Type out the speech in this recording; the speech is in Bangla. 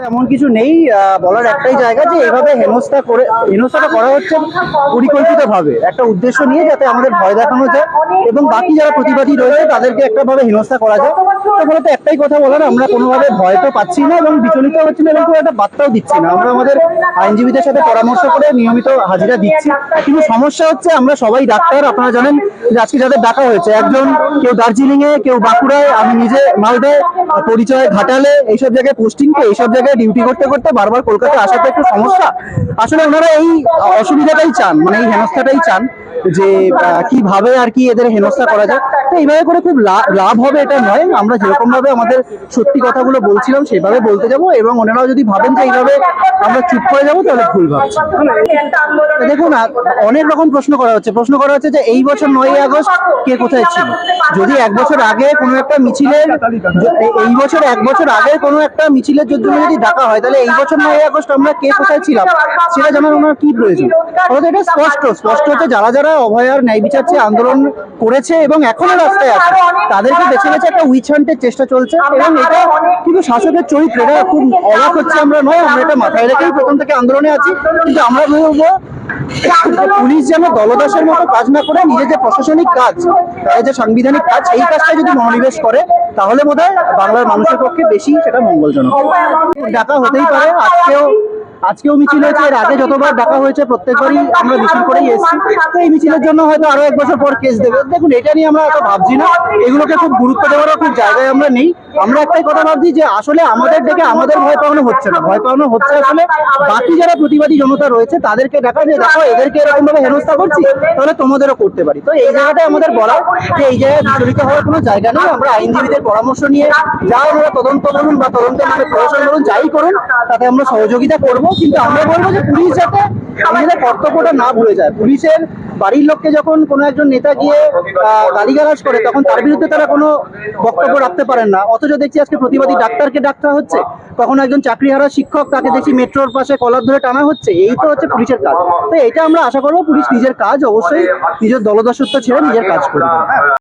এমন কিছু নেই বলার একটাই জায়গা যে এভাবে হেনস্থা করে হেনস্থাটা করা হচ্ছে পরিকল্পিত ভাবে একটা উদ্দেশ্য নিয়ে যাতে আমাদের ভয় দেখানো যায় এবং বাকি যারা প্রতিবাদী রয়েছে তাদেরকে একটা ভাবে হেনস্থা করা যায়। তো একটাই কথা বলার আমরা কোনোভাবে ভয় তো পাচ্ছি না এবং বিচলিত হচ্ছি না এবং একটা বার্তাও দিচ্ছি না। আমরা আমাদের আইনজীবীদের সাথে পরামর্শ করে নিয়মিত হাজিরা দিচ্ছি। কিন্তু সমস্যা হচ্ছে আমরা সবাই ডাক্তার, আপনারা জানেন যে আজকে যাদের ডাকা হয়েছে, একজন কেউ দার্জিলিং এ কেউ বাঁকুড়ায়, আমি নিজে মালদায়, পরিচয় ঘাটালে, এইসব জায়গায় পোস্টিং এইসব জায়গায় ডিউটি করতে করতে বারবার কলকাতায় আসাটা একটু সমস্যা। আসলে ওনারা এই অসুবিধাটাই চান মানে এই হেনস্থাটাই চান। যে কীভাবে আর কি এদের হেনস্থা করা যায়, তো এইভাবে করে খুব লাভ হবে এটা নয়। আমরা যেরকম ভাবে আমাদের সত্যি কথাগুলো বলছিলাম সেভাবে বলতে যাব এবং ওনারাও যদি ভাবেন যে এইভাবে আমরা চুপ করে যাব, তাহলে ভুল ভাবছি। দেখুন অনেক রকম প্রশ্ন করা হচ্ছে। প্রশ্ন করা হচ্ছে যে, এই বছর নয়ই আগস্ট কে কোথায় ছিল? যদি এক বছর আগে কোনো একটা মিছিলের এই বছর এক বছর আগে কোনো একটা মিছিলের জন্য যদি ডাকা হয়, তাহলে এই বছর নয় আগস্ট আমরা কে কোথায় ছিলাম? সেটা জানার ওনার কি প্রয়োজন? এটা স্পষ্ট স্পষ্ট হচ্ছে যারা যারা অভয়ার ন্যায় বিচার চেয়ে আন্দোলন করেছে এবং এখনও রাস্তায় আছে। তাদেরকে বেছে বেছে একটা উইচ হান্টের চেষ্টা চলছে এবং এটা কিন্তু শাসকের চরিত্র, এটা খুব অবাক হচ্ছে আমরা নয়, আমরা এটা মাথায় রেখেই প্রথম থেকে আন্দোলনে আছি। কিন্তু আমরা বলব, পুলিশ যেন দলদাসের মতো কাজ না করে নিজের যে প্রশাসনিক কাজ, তাদের যে সাংবিধানিক কাজ এই কাজটা যদি মনোনিবেশ করে, তাহলে বোধ বাংলার মানুষের পক্ষে বেশি সেটা মঙ্গলজনক। ডাকা হতেই পারে, আজকেও আজকেও মিছিল হয়েছে এর আগে যতবার ডাকা হয়েছে প্রত্যেকবারই আমরা মিছিল করেই এসেছি। তো এই মিছিলের জন্য হয়তো আরও এক বছর পর কেস দেবে। দেখুন এটা নিয়ে আমরা এত ভাবছি না। এগুলোকে খুব গুরুত্ব দেওয়ারও খুব জায়গায় আমরা নেই। আমরা একটাই কথা ভাবছি যে আসলে আমাদের ডেকে আমাদের ভয় পাওয়ানো হচ্ছে না। ভয় পাওয়ানো হচ্ছে আসলে বাকি যারা প্রতিবাদী জনতা রয়েছে তাদেরকে দেখা যে দেখো এদেরকে এরকম ভাবে হেনস্থা করছি তাহলে তোমাদেরও করতে পারি। তো এই জায়গাটাই আমাদের বলা যে এই জায়গায় বিচলিত হওয়ার কোনো জায়গা নেই। আমরা আইনজীবীদের পরামর্শ নিয়ে যা ওনারা তদন্ত করুন বা তদন্তের নামে প্রশাসন করুন যাই করুন তাতে আমরা সহযোগিতা করব। কিন্তু আমরা বলব যে পুলিশ যাতে নিজেদের কর্তব্যটা না ভুলে যায়। পুলিশের বাড়ির লোককে যখন কোনো একজন নেতা গিয়ে গালিগালাজ করে, তখন তার বিরুদ্ধে তারা কোনো বক্তব্য রাখতে পারেন না। অথচ দেখছি আজকে প্রতিবাদী ডাক্তারকে ডাকতে হচ্ছে। কখনো একজন চাকরিহারা শিক্ষক তাকে দেখছি মেট্রোর পাশে কলার ধরে টানা হচ্ছে। এই তো হচ্ছে পুলিশের কাজ। তো এটা আমরা আশা করব, পুলিশ নিজের কাজ অবশ্যই নিজের দলদর্শত্ব ছেড়ে নিজের কাজ করবে।